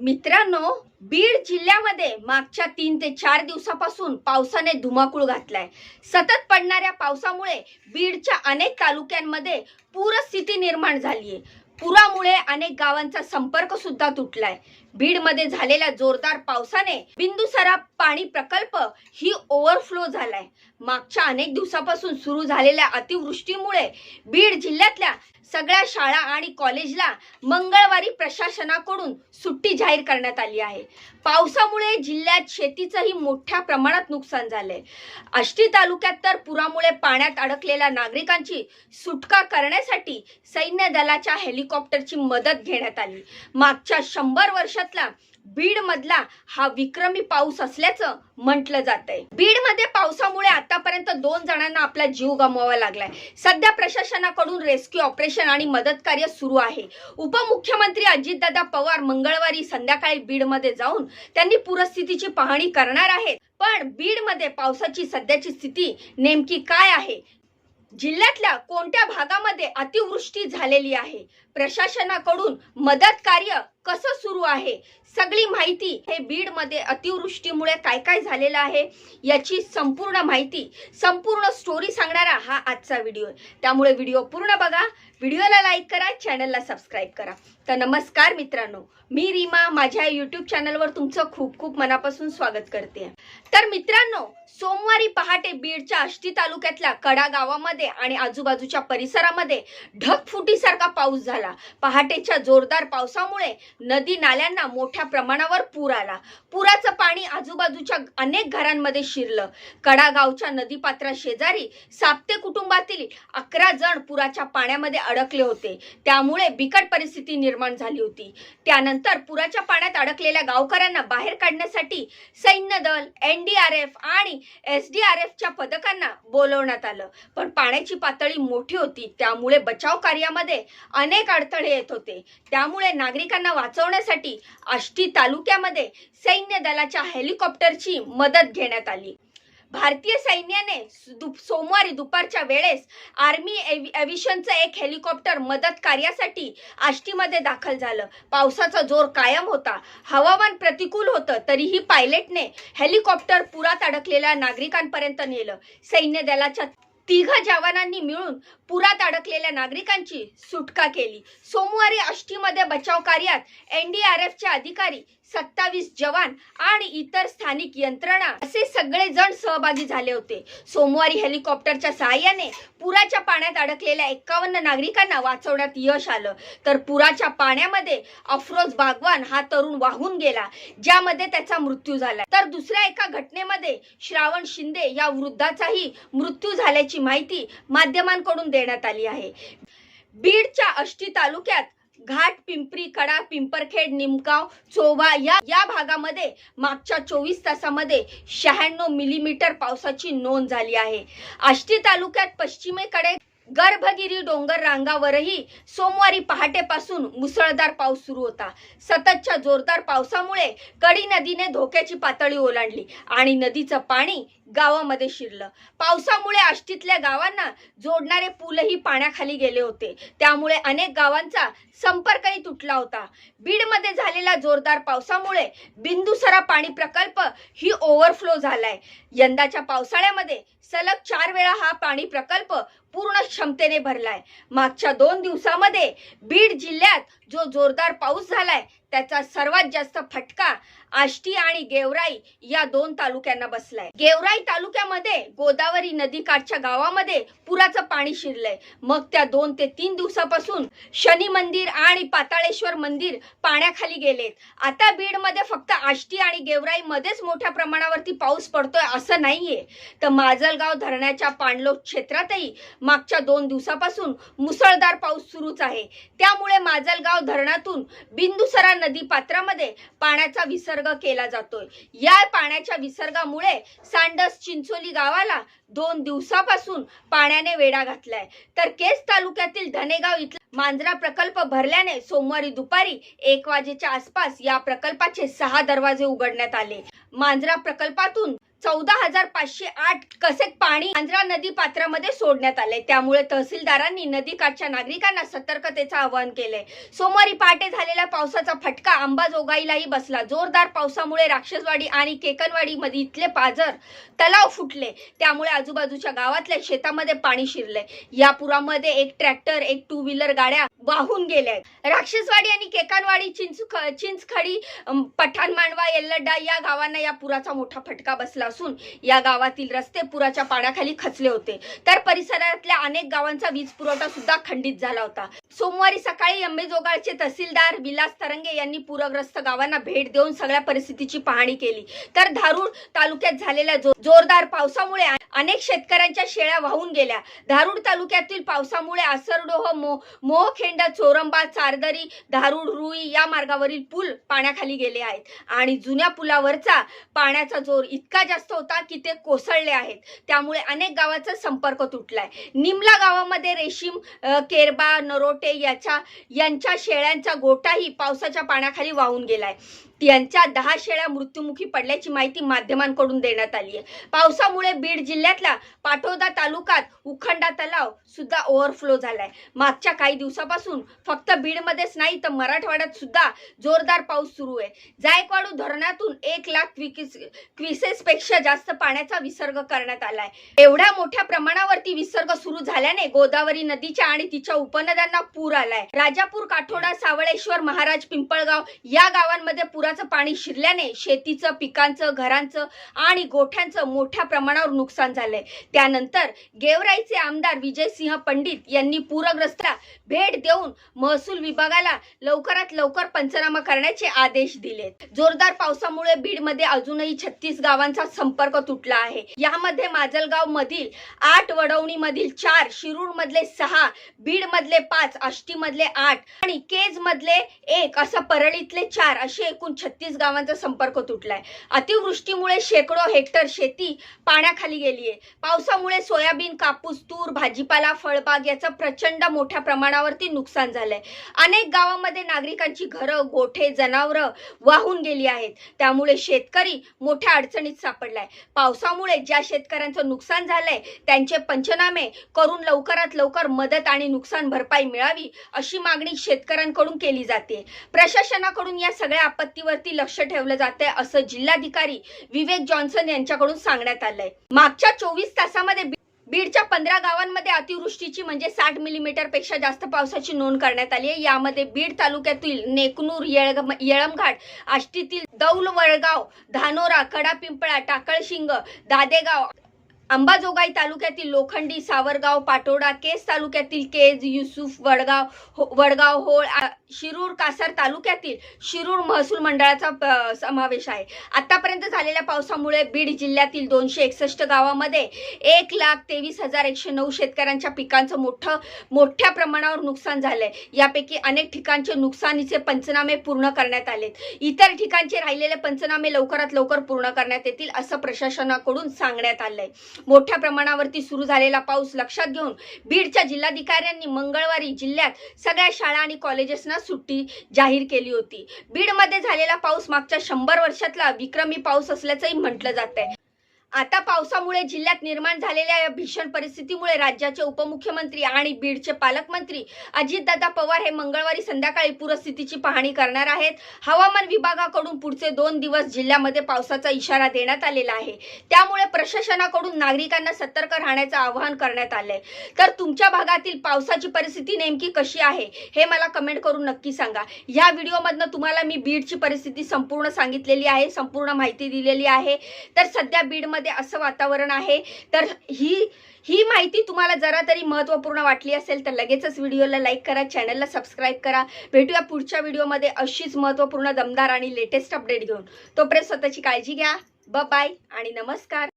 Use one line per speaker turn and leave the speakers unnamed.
मित्रांनो बीड जिल्ह्यामध्ये मागच्या तीन ते चार दिवसापासून पावसाने धुमाकूळ घातलाय. सतत पडणाऱ्या पावसामुळे बीडच्या अनेक तालुक्यांमध्ये पूरस्थिती निर्माण झालीय. पुरामुळे अनेक गावांचा संपर्क सुद्धा तुटलाय. बीडमध्ये झालेल्या जोरदार पावसाने बिंदुसरा पाणी प्रकल्प ही ओव्हरफ्लो झालाय. मागच्या अनेक दिवसापासून सुरू झालेल्या अतिवृष्टीमुळे बीड जिल्ह्यातल्या सगळ्या शाळा आणि कॉलेजला मंगळवारी प्रशासनाकडून सुट्टी जाहीर करण्यात आली आहे. पावसामुळे जिल्ह्यात शेतीचंही मोठ्या प्रमाणात नुकसान झालंय. आष्टी तालुक्यात तर पुरामुळे पाण्यात अडकलेल्या नागरिकांची सुटका करण्यासाठी सैन्य दलाच्या हेलिकॉप्टरची मदत घेण्यात आली. मागच्या शंभर वर्ष वर्षातला बीड मधला हा विक्रमी पाऊस असल्याचं म्हटलं जात आहे बीडमध्ये पावसामुळे आतापर्यंत दोन जणांना आपला जीव गमवावा लागलाय. सध्या प्रशासनाकडून रेस्क्यू ऑपरेशन आणि मदत कार्य सुरू आहे. उपमुख्यमंत्री अजितदादा पवार मंगळवारी संध्याकाळी बीडमध्ये जाऊन त्यांनी पूरस्थितीची पाहणी करणार आहेत. पण बीडमध्ये पावसाची सध्याची स्थिती नेमकी काय आहे? जिल्ह्यातल्या कोणत्या भागामध्ये अतिवृष्टी झालेली आहे? प्रशासनाकडून मदत कार्य कसं सुरू आहे? सगळी माहिती हे बीडमध्ये अतिवृष्टीमुळे काय काय झालेलं आहे याची संपूर्ण माहिती संपूर्ण स्टोरी सांगणारा हा आजचा व्हिडिओ आहे. त्यामुळे व्हिडिओ पूर्ण बघा. व्हिडिओला लाईक करा चॅनलला सबस्क्राईब करा. तर नमस्कार मित्रांनो मी रीमा. माझ्या यूट्यूब चॅनलवर तुमचं खूप खूप मनापासून स्वागत करते. तर मित्रांनो सोमवारी पहाटे बीडच्या आष्टी तालुक्यातल्या कडा गावामध्ये आणि आजूबाजूच्या परिसरामध्ये ढगफुटीसारखा पाऊस झाला. पहाटेच्या जोरदार पावसामुळे नदी नाल्यांना मोठ्या प्रमाणावर पूर आला. पुराचं पाणी आजूबाजूच्या अनेक घरांमध्ये शिरलं. कडागावच्या नदीपात्रा शेजारी साप्ते कुटुंबातील अकरा जण पुराच्या पाण्यामध्ये अडकले होते. त्यामुळे बिकट परिस्थिती निर्माण झाली होती. त्यानंतर पुराच्या पाण्यात अडकलेल्या गावकऱ्यांना बाहेर काढण्यासाठी सैन्य दल एनडीआरएफ आणि एसडीआरएफच्या पथकांना बोलवण्यात आलं. पण पाण्याची पातळी मोठी होती. त्यामुळे बचाव कार्यामध्ये अनेक अडथळे येत होते. त्यामुळे नागरिकांना वाचवण्यासाठी आष्टी तालुक्यामध्ये सैन्य दलाच्या हेलिकॉप्टरची मदत घेण्यात आली. भारतीय सैन्याने दुप सोमवारी दुपारच्या वेळेस आर्मी एव्हिशनचं एक हेलिकॉप्टर मदत कार्यासाठी आष्टीमध्ये दाखल झालं. पावसाचा जोर कायम होता. हवामान प्रतिकूल होतं तरीही पायलटने हेलिकॉप्टर पुरात अडकलेल्या नागरिकांपर्यंत नेलं. सैन्य दलाच्या तिघ जवानांनी मिळून पुरात अडकलेल्या नागरिकांची सुटका केली. सोमवारी आष्टीमध्ये बचाव कार्यात एनडीआरएफचे अधिकारी सत्तावीस जवान आणि इतर स्थानिक यंत्रणा असे सगळे जण सहभागी झाले होते. सोमवारी हेलिकॉप्टरच्या सहाय्याने पुराच्या पाण्यात अडकलेल्या एकावन्न नागरिकांना वाचवण्यात यश आलं. तर पुराच्या पाण्यामध्ये अफरोज बागवान हा तरुण वाहून गेला ज्यामध्ये त्याचा मृत्यू झाला. तर दुसऱ्या एका घटनेमध्ये श्रावण शिंदे या वृद्धाचाही मृत्यू झाल्याची माहिती माध्यमांकडून देण्यात आली आहे. बीडच्या अष्टी तालुक्यात घाट पिंपरी कडा पिंपरखेड निमगाव चोवा या या भागामध्ये मागच्या चोवीस तासामध्ये शहाण्णव मिलीमीटर पावसाची नोंद झाली आहे. आष्टी तालुक्यात पश्चिमेकडे गर्भगिरी डोंगर रांगावरही सोमवारी पहाटेपासून मुसळधार पाऊस सुरू होता. सततच्या जोरदार पावसामुळे कडी नदीने धोक्याची पातळी ओलांडली आणि नदीचं पाणी गावामध्ये शिरलं. पावसामुळे आष्टीतल्या गावांना जोडणारे पूलही पाण्याखाली गेले होते. त्यामुळे अनेक गावांचा संपर्कही तुटला होता. बीडमध्ये झालेला जोरदार पावसामुळे बिंदुसरा पाणी प्रकल्प ही ओव्हरफ्लो झालाय. यंदाच्या पावसाळ्यामध्ये सलग चार वेळा हा पाणी प्रकल्प पूर्ण क्षमतेने भरलाय. मागच्या दोन दिवसामध्ये बीड जिल्ह्यात जो जोरदार पाऊस झालाय त्याचा सर्वात जास्त फटका आष्टी आणि गेवराई या दोन तालुक्यांना बसलाय. गेवराई तालुक्यामध्ये गोदावरी नदीकाठच्या गावामध्ये पुराचं पाणी शिरलंय. मग त्या दोन ते तीन दिवसापासून शनी मंदिर आणि पाताळेश्वर मंदिर पाण्याखाली गेलेत. आता बीडमध्ये फक्त आष्टी आणि गेवराई मध्येच मोठ्या प्रमाणावरती पाऊस पडतोय असं नाहीये. तर माजलगाव धरणाच्या पाणलोट क्षेत्रातही मागच्या दोन दिवसापासून मुसळधार पाऊस सुरूच आहे. त्यामुळे माजलगाव धरणातून बिंदुसरा नदी पात्रामध्ये पाण्याचा विसर्ग केला जातोय. या पाण्याच्या विसर्गामुळे सांडस चिंचोली गावाला दोन दिवसापासून पाण्याने वेढा घातलाय. तर केस तालुक्यातील धनेगाव इथला मांजरा प्रकल्प भरल्याने सोमवारी दुपारी एक वाजेच्या आसपास या प्रकल्पाचे सहा दरवाजे उघडण्यात आले. मांजरा प्रकल्पातून चौदा हजार पाचशे आठ कसेक पाणी आंध्रा नदी पात्रामध्ये सोडण्यात आले त्यामुळे तहसीलदारांनी नदीकाठच्या नागरिकांना सतर्कतेचं आवाहन केलंय. सोमवारी पहाटे झालेल्या पावसाचा फटका अंबाजोगाईलाही बसला. जोरदार पावसामुळे राक्षसवाडी आणि केकनवाडी मध्ये इथले पाजर तलाव फुटले. त्यामुळे आजूबाजूच्या गावातल्या शेतामध्ये पाणी शिरले या पुरामध्ये एक ट्रॅक्टर एक टू व्हीलर गाड्या वाहून गेल्या राक्षसवाडी आणि केकानवाडी चिंच चिंचखडी पठाण मांडवा एल्लड्डा या गावांना या पुराचा मोठा फटका बसला असून या गावातील रस्ते पुराच्या पाण्याखाली खचले होते. तर परिसरातल्या अनेक गावांचा वीज पुरवठा सुद्धा खंडित झाला होता. सोमवारी सकाळी अंबेजोगाळचे तहसीलदार विलास तरंगे यांनी पूरग्रस्त गावांना भेट देऊन सगळ्या परिस्थितीची पाहणी केली. तर धारूर तालुक्यात झालेल्या जो- जोरदार पावसामुळे अनेक शेतकऱ्यांच्या शेळ्या वाहून गेल्या. धारूर तालुक्यातील पावसामुळे आसरडोह मो मोहखेंड चोरंबा चारदरी धारूर रुई या मार्गावरील पूल पाण्याखाली गेले आहेत. आणि जुन्या पुलावरचा पाण्याचा जोर इतका जास्त होता की ते कोसळले आहेत. त्यामुळे अनेक गावाचा संपर्क तुटलाय. निमला गावामध्ये रेशीम केरबा नरोटे याच्या यांच्या शेळ्यांचा गोटाही पावसाच्या पाण्याखाली वाहून गेलाय. त्यांच्या दहा शेळ्या मृत्युमुखी पडल्याची माहिती माध्यमांकडून देण्यात आली आहे. पावसामुळे बीड जिल्ह्यातला पाटोदा तालुक्यात उखंडा तलाव सुद्धा ओव्हरफ्लो झालाय. मागच्या काही दिवसापासून फक्त बीडमध्येच नाही तर मराठवाड्यात सुद्धा जोरदार पाऊस सुरू आहे. जायकवाडू धरणातून एक लाख क्विसेस पेक्षा जास्त पाण्याचा विसर्ग करण्यात आलाय. एवढ्या मोठ्या प्रमाणावरती विसर्ग सुरू झाल्याने गोदावरी नदीच्या आणि तिच्या उपनद्यांना पूर आलाय. राजापूर काठोडा सावळेश्वर महाराज पिंपळगाव या गावांमध्ये पुरा पुराचं पाणी शिरल्याने शेतीचं पिकांचं घरांचं आणि गोठ्यांचं मोठ्या प्रमाणावर नुकसान झालंय. त्यानंतर गेवराईचे आमदार विजयसिंह पंडित यांनी पूरग्रस्ता भेट देऊन महसूल विभागाला लवकरात लवकर पंचनामा करण्याचे आदेश दिलेत जोरदार पावसामुळे बीडमध्ये अजूनही छत्तीस गावांचा संपर्क तुटला आहे. यामध्ये माजलगाव मधील आठ वडवणी मधील चार शिरूर मधले सहा बीड मधले पाच आष्टी मधले आठ आणि केज मधले एक असं परळीतले चार असे एकूण छत्तीस गावांचा संपर्क तुटलाय. अतिवृष्टीमुळे शेकडो हेक्टर शेती पाण्याखाली गेली आहे. पावसामुळे सोयाबीन कापूस तूर भाजीपाला फळबाग याचं प्रचंड मोठ्या प्रमाणावरती नुकसान झालंय. अनेक गावांमध्ये नागरिकांची घरं गोठे जनावरं वाहून गेली आहेत. त्यामुळे शेतकरी मोठ्या अडचणीत सापडलाय. पावसामुळे ज्या शेतकऱ्यांचं नुकसान झालंय त्यांचे पंचनामे करून लवकरात लवकर मदत आणि नुकसान भरपाई मिळावी अशी मागणी शेतकऱ्यांकडून केली जाते. प्रशासनाकडून या सगळ्या आपत्तीवरती लक्ष ठेवलं जात आहे असं जिल्हाधिकारी विवेक जॉन्सन यांच्याकडून सांगण्यात आलंय. मागच्या चोवीस तासामध्ये बीडच्या पंधरा गावांमध्ये अतिवृष्टीची म्हणजे साठ मिलीमीटरपेक्षा जास्त पावसाची नोंद करण्यात आली आहे. यामध्ये बीड तालुक्यातील नेकनूर येळग येळमघाट आष्टीतील दौल वळगाव धानोरा कडापिंपळा टाकळशिंग दादेगाव अंबाजोगाई तालुक्यातील लोखंडी सावरगाव पाटोडा केस तालुक्यातील केज युसुफ वडगाव हो- वडगाव होळ शिरूर कासार तालुक्यातील शिरूर महसूल मंडळाचा समावेश आहे. आतापर्यंत झालेल्या पावसामुळे बीड जिल्ह्यातील दोनशे एकसष्ट गावामध्ये एक लाख तेवीस हजार एकशे नऊ शेतकऱ्यांच्या पिकांचं मोठं मोठ्या प्रमाणावर नुकसान झालंय. यापैकी अनेक ठिकाणचे नुकसानीचे पंचनामे पूर्ण करण्यात आलेत. इतर ठिकाणचे राहिलेले पंचनामे लवकरात लवकर पूर्ण करण्यात येतील असं प्रशासनाकडून सांगण्यात आलंय. मोठ्या प्रमाणावरती सुरू झालेला पाऊस लक्षात घेऊन बीडच्या जिल्हाधिकाऱ्यांनी मंगळवारी जिल्ह्यात सगळ्या शाळा आणि कॉलेजेसना सुट्टी जाहीर केली होती. बीडमध्ये झालेला पाऊस मागच्या शंभर वर्षातला विक्रमी पाऊस असल्याचंही म्हटलं जात आहे आता पावसामुळे जिल्ह्यात निर्माण झालेल्या या भीषण परिस्थितीमुळे राज्याचे उपमुख्यमंत्री आणि बीडचे पालकमंत्री अजितदादा पवार हे मंगळवारी संध्याकाळी पूरस्थितीची पाहणी करणार आहेत. हवामान विभागाकडून पुढचे दोन दिवस जिल्ह्यामध्ये पावसाचा इशारा देण्यात आलेला आहे. त्यामुळे प्रशासनाकडून नागरिकांना सतर्क राहण्याचं आवाहन करण्यात आलंय. तर तुमच्या भागातील पावसाची परिस्थिती नेमकी कशी आहे हे मला कमेंट करून नक्की सांगा. या व्हिडिओमधनं तुम्हाला मी बीडची परिस्थिती संपूर्ण सांगितलेली आहे संपूर्ण माहिती दिलेली आहे. तर सध्या बीडमध्ये असं वातावरण आहे. तर ही ही माहिती तुम्हाला जरा तरी महत्त्वपूर्ण वाटली असेल तर लगेचच व्हिडिओला लाईक करा चॅनलला सबस्क्राईब करा. भेटूया पुढच्या व्हिडिओमध्ये अशीच महत्त्वपूर्ण दमदार आणि लेटेस्ट अपडेट घेऊन. तोपर्यंत स्वतःची काळजी घ्या. ब बाय आणि नमस्कार.